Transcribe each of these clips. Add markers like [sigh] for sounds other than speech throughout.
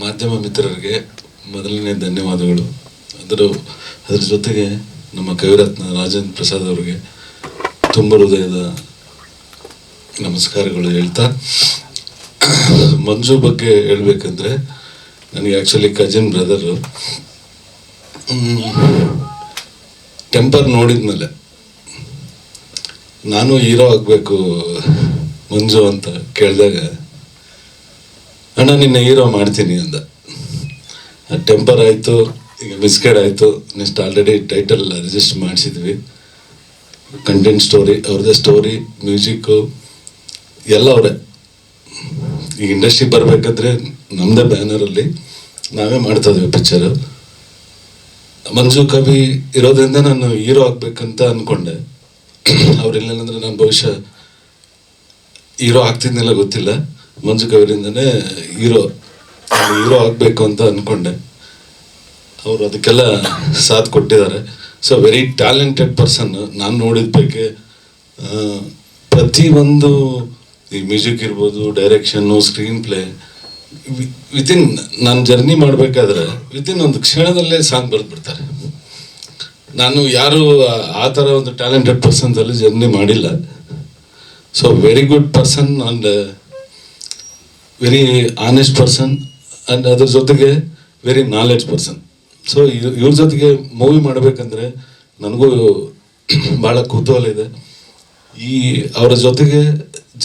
ಮಾಧ್ಯಮ ಮಿತ್ರರಿಗೆ ಮೊದಲನೇ ಧನ್ಯವಾದಗಳು. ಅದರ ಅದರ ಜೊತೆಗೆ ನಮ್ಮ ಕವಿರತ್ನ ರಾಜೇಂದ್ರ ಪ್ರಸಾದ್ ಅವರಿಗೆ ತುಂಬ ಹೃದಯದ ನಮಸ್ಕಾರಗಳು ಹೇಳ್ತಾ. ಮಂಜು ಬಗ್ಗೆ ಹೇಳಬೇಕಂದ್ರೆ ನನಗೆ ಆ್ಯಕ್ಚುಲಿ ಕಜಿನ್ ಬ್ರದರು ಟೆಂಪರ್ ನೋಡಿದ್ಮೇಲೆ ನಾನು ಹೀರೋ ಆಗಬೇಕು ಮಂಜು ಅಂತ ಕೇಳಿದಾಗ ಅಣ್ಣ, ನಿನ್ನ ಹೀರೋ ಮಾಡ್ತೀನಿ ಅಂದ. ಟೆಂಪರ್ ಆಯಿತು, ಈಗ ಬಿಸ್ಕೆಟ್ ಆಯಿತು. ನೆಕ್ಸ್ಟ್ ಆಲ್ರೆಡಿ ಟೈಟಲ್ ರಿಜಿಸ್ಟರ್ ಮಾಡಿಸಿದ್ವಿ. ಕಂಟೆಂಟ್ ಸ್ಟೋರಿ ಅವ್ರದ್ದೇ ಸ್ಟೋರಿ ಮ್ಯೂಸಿಕ್ಕು ಎಲ್ಲ ಅವರೇ. ಈಗ ಇಂಡಸ್ಟ್ರಿ ಬರಬೇಕಾದ್ರೆ ನಮ್ಮದೇ ಬ್ಯಾನರಲ್ಲಿ ನಾವೇ ಮಾಡ್ತಾ ಇದ್ವಿ ಪಿಕ್ಚರು ಮಂಜು, ಕವಿ ಇರೋದ್ರಿಂದ ನಾನು ಹೀರೋ ಆಗ್ಬೇಕಂತ ಅಂದ್ಕೊಂಡೆ ಅವ್ರಿಲ್ಲ ನಾನು ಬಹುಶಃ ಹೀರೋ ಆಗ್ತಿದ್ನೆಲ್ಲ ಗೊತ್ತಿಲ್ಲ. ಮಂಜು ಕವಿರಿಂದನೇ ಹೀರೋ ಹೀರೋ ಆಗಬೇಕು ಅಂತ ಅಂದ್ಕೊಂಡೆ ಅವರು ಅದಕ್ಕೆಲ್ಲ ಸಾಥ್ ಕೊಟ್ಟಿದ್ದಾರೆ. ಸೊ ವೆರಿ ಟ್ಯಾಲೆಂಟೆಡ್ ಪರ್ಸನ್ ನಾನು ನೋಡಿದ್ದಕ್ಕೆ ಪ್ರತಿಯೊಂದು ಈ ಮ್ಯೂಸಿಕ್ ಇರ್ಬೋದು ಡೈರೆಕ್ಷನ್ನು ಸ್ಕ್ರೀನ್ ಪ್ಲೇ ವಿತಿನ್ ನಾನು ಜರ್ನಿ ಮಾಡಬೇಕಾದ್ರೆ ವಿತಿನ್ ಒಂದು ಕ್ಷಣದಲ್ಲೇ ಸಾಂಗ್ ಬರೆದ್ಬಿಡ್ತಾರೆ. ನಾನು ಯಾರು ಆ ಥರ ಒಂದು ಟ್ಯಾಲೆಂಟೆಡ್ ಪರ್ಸನ್ಸಲ್ಲಿ ಜರ್ನಿ ಮಾಡಿಲ್ಲ. So very good person and very honest person and ಅದ್ರ ಜೊತೆಗೆ ವೆರಿ ನಾಲೆಡ್ಜ್ ಪರ್ಸನ್ ಸೊ ಇವ್ರ ಜೊತೆಗೆ ಮೂವಿ ಮಾಡಬೇಕಂದ್ರೆ ನನಗೂ ಭಾಳ [clears throat] ಕುತೂಹಲ ಇದೆ. ಈ ಅವರ ಜೊತೆಗೆ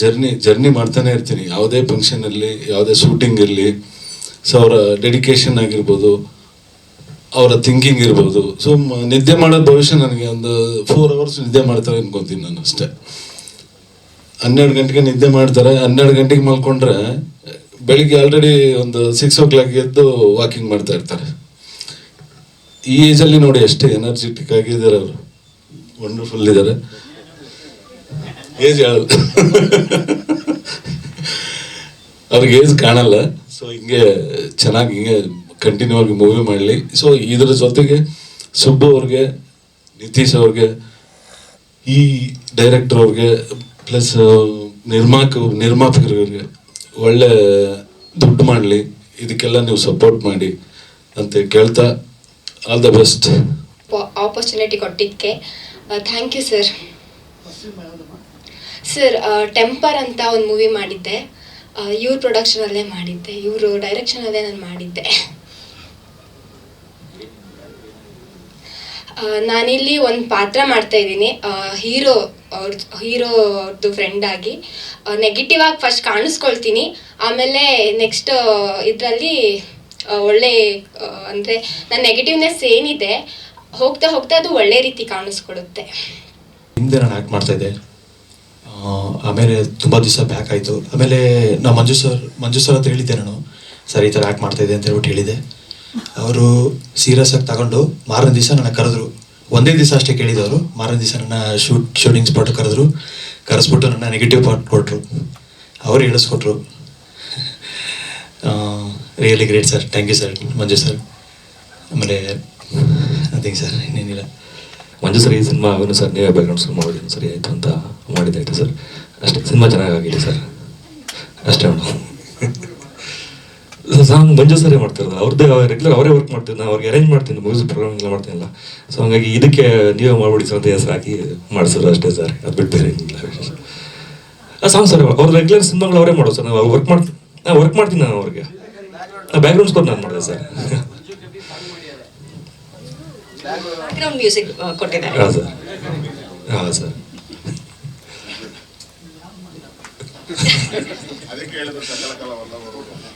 ಜರ್ನಿ ಜರ್ನಿ ಮಾಡ್ತಾನೆ ಇರ್ತೀನಿ. ಯಾವುದೇ ಫಂಕ್ಷನಲ್ಲಿ ಯಾವುದೇ ಶೂಟಿಂಗ್ ಇರಲಿ. ಸೊ ಅವರ ಡೆಡಿಕೇಶನ್ ಆಗಿರ್ಬೋದು, ಅವರ ಥಿಂಕಿಂಗ್ ಇರ್ಬೋದು. ಸೊ ನಿದ್ದೆ ಮಾಡೋ ಭವಿಷ್ಯ ನನಗೆ ಒಂದು ಫೋರ್ ಅವರ್ಸ್ ನಿದ್ದೆ ಮಾಡ್ತಾರೆ ಅನ್ಕೊತೀನಿ ನಾನು ಅಷ್ಟೇ. ಹನ್ನೆರಡು ಗಂಟೆಗೆ ನಿದ್ದೆ ಮಾಡ್ತಾರೆ. ಹನ್ನೆರಡು ಗಂಟೆಗೆ ಮಲ್ಕೊಂಡ್ರೆ ಬೆಳಿಗ್ಗೆ ಆಲ್ರೆಡಿ ಒಂದು ಸಿಕ್ಸ್ ಓ ಕ್ಲಾಕ್ ಎದ್ದು ವಾಕಿಂಗ್ ಮಾಡ್ತಾ ಇರ್ತಾರೆ. ಈ ಏಜಲ್ಲಿ ನೋಡಿ ಅಷ್ಟೇ ಎನರ್ಜೆಟಿಕ್ ಆಗಿದ್ದಾರೆ ಅವರು. ವಂಡರ್ಫುಲ್ ಇದ್ದಾರೆ. ಏಜ್ ಹೇಳಲ್ಲ. ಅವ್ರಿಗೆ ಏಜ್ ಕಾಣಲ್ಲ. ಸೊ ಹಿಂಗೆ ಚೆನ್ನಾಗಿ ಹಿಂಗೆ ಕಂಟಿನ್ಯೂ ಆಗಿ ಮೂವಿ ಮಾಡಲಿ. ಸೊ ಇದ್ರ ಜೊತೆಗೆ ಸುಬ್ಬು ಅವ್ರಿಗೆ, ನಿತೀಶ್ ಅವ್ರಿಗೆ, ಈ ಡೈರೆಕ್ಟರ್ ಅವ್ರಿಗೆ ಪ್ಲಸ್ ನಿರ್ಮಾಕ ನಿರ್ಮಾಪಕರಿಗೆ ಒಳ್ಳೆ ದುಡ್ಡು ಮಾಡಲಿ ಇದಕ್ಕೆಲ್ಲ ನೀವು ಸಪೋರ್ಟ್ ಮಾಡಿ ಅಂತ ಕೇಳ್ತಾ ಆಲ್ ದ ಬೆಸ್ಟ್ ಆಪರ್ಚುನಿಟಿ ಕೊಟ್ಟಿದ್ದಕ್ಕೆ. Thank you sir sir Temper ಅಂತ ಒಂದು ಮೂವಿ ಮಾಡಿದ್ದೆ. ಇವ್ರ ಪ್ರೊಡಕ್ಷನಲ್ಲೇ ಮಾಡಿದ್ದೆ. ಇವರು ಡೈರೆಕ್ಷನಲ್ಲೇ ನಾನು ಮಾಡಿದ್ದೆ. ಆ, ನಾನಿಲ್ಲಿ ಒಂದು ಪಾತ್ರ ಮಾಡ್ತಾ ಇದ್ದೀನಿ. ಹೀರೋ ಅವ್ರ ಹೀರೋ ಅವ್ರದ್ದು ಫ್ರೆಂಡ್ ಆಗಿ ನೆಗೆಟಿವ್ ಆಗಿ ಫಸ್ಟ್ ಕಾಣಿಸ್ಕೊಳ್ತೀನಿ. ಆಮೇಲೆ ನೆಕ್ಸ್ಟ್ ಇದರಲ್ಲಿ ಒಳ್ಳೆ ಅಂದರೆ ನನ್ನ ನೆಗೆಟಿವ್ನೆಸ್ ಏನಿದೆ, ಹೋಗ್ತಾ ಹೋಗ್ತಾ ಅದು ಒಳ್ಳೆ ರೀತಿ ಕಾಣಿಸ್ಕೊಡುತ್ತೆ. ಹಿಂದೆ ನಾನು ಆ್ಯಕ್ಟ್ ಮಾಡ್ತಾ ಇದ್ದೆ. ಆಮೇಲೆ ತುಂಬ ದಿವಸ ಬ್ಯಾಕ್ ಆಯಿತು. ಆಮೇಲೆ ನಾ ಮಂಜು ಸರ್ ಮಂಜು ಸರ್ ಹತ್ರ ಹೇಳಿದ್ದೆ ನಾನು. ಸರ್, ಈ ಥರ ಆ್ಯಕ್ಟ್ ಮಾಡ್ತಾ ಇದ್ದೆ ಅಂತ ಹೇಳ್ಬಿಟ್ಟು ಹೇಳಿದೆ ಅವರು ಸೀರಿಯಸ್ ಆಗಿ ತಗೊಂಡು ಮಾರನೇ ದಿವಸ ನನಗೆ ಕರೆದ್ರು. ಒಂದೇ ದಿವಸ ಅಷ್ಟೇ ಕೇಳಿದವರು. ಮಾರನೇ ದಿವಸ ನನ್ನ ಶೂಟ್ ಶೂಟಿಂಗ್ ಸ್ಪಾಟ್ ಕರೆದ್ರು. ಕರೆಸ್ಬಿಟ್ಟು ನನ್ನ ನೆಗೆಟಿವ್ ಪಾರ್ಟ್ ಕೊಟ್ಟರು ಅವರು ಹೇಳಿಸ್ಕೊಟ್ರು. Really great sir thank you sir Manju sir ಆಮೇಲೆ ಅದೇ ಸರ್ ಇನ್ನೇನಿಲ್ಲ. ಮಂಜು ಸರ್ ಈ ಸಿನಿಮಾ ಅವನು ಸರ್ ನೀವೇ ಬ್ಯಾಕ್ಗ್ರೌಂಡ್ ಸಿನಿಮಾ ಮಾಡಿದ್ದೀನಿ ಸರಿ ಆಯಿತು ಅಂತ ಮಾಡಿದ್ದಾಯಿತು ಸರ್ ಅಷ್ಟೇ ಸಿನಿಮಾ ಚೆನ್ನಾಗಾಗಿದೆ ಸರ್ ಅಷ್ಟೇ ಮೇಡಮ್ ಸಾಂಗ್ ಮಂಜು ಸರಿ ಮಾಡ್ತಿರೋದು. ಅವ್ರದ್ದೇ ರೆಗ್ಯುಲರ್ ಅವರೇ ವರ್ಕ್ ಮಾಡ್ತೀನಿ ನಾನು ಅವ್ರಿಗೆ ಅರೇಂಜ್ ಮಾಡ್ತೀನಿ ಮ್ಯೂಸಿಕ್ ಪ್ರೋಗ್ರಾಮ್ ಎಲ್ಲ ಮಾಡ್ತೀನಿಲ್ಲ ಸೊ ಹಂಗಾಗಿ ಇದಕ್ಕೆ ನೀವೇ ಮಾಡ್ಬಿಡಿ ಸರ್ ಅಂತ ಹೆಸರು ಹಾಕಿ ಮಾಡಿಸೋದು ಅಷ್ಟೇ ಸರ್ ಅದು ಬಿಟ್ಟು ಬೇರೆ ಏನಿಲ್ಲ ಸಾಂಗ್ ಸರ್ ಅವ್ರ ರೆಗ್ಯುಲರ್ ಸಿನಿಮಾಗಳು ಅವರೇ ಮಾಡೋದು ಸರ್ ನಾವು ವರ್ಕ್ ಮಾಡ್ತೀನಿ ನಾನು ವರ್ಕ್ ಮಾಡ್ತೀನಿ ನಾನು ಅವ್ರಿಗೆ. ಬ್ಯಾಕ್ಗ್ರೌಂಡ್ ಸ್ಕೋರ್ ನಾನು ಮಾಡಿದೆ ಸರ್ ಬ್ಯಾಕ್ಗ್ರೌಂಡ್ ಮ್ಯೂಸಿಕ್ ಕೊಟ್ಟಿದ್ದಾರೆ. ಹಾಂ ಸರ್ ಹಾಂ ಸರ್ ಅದಕ್ಕೆ ಹೇಳಿದ್ರು ಸಕಲ ಕಲಾವಲ್ಲ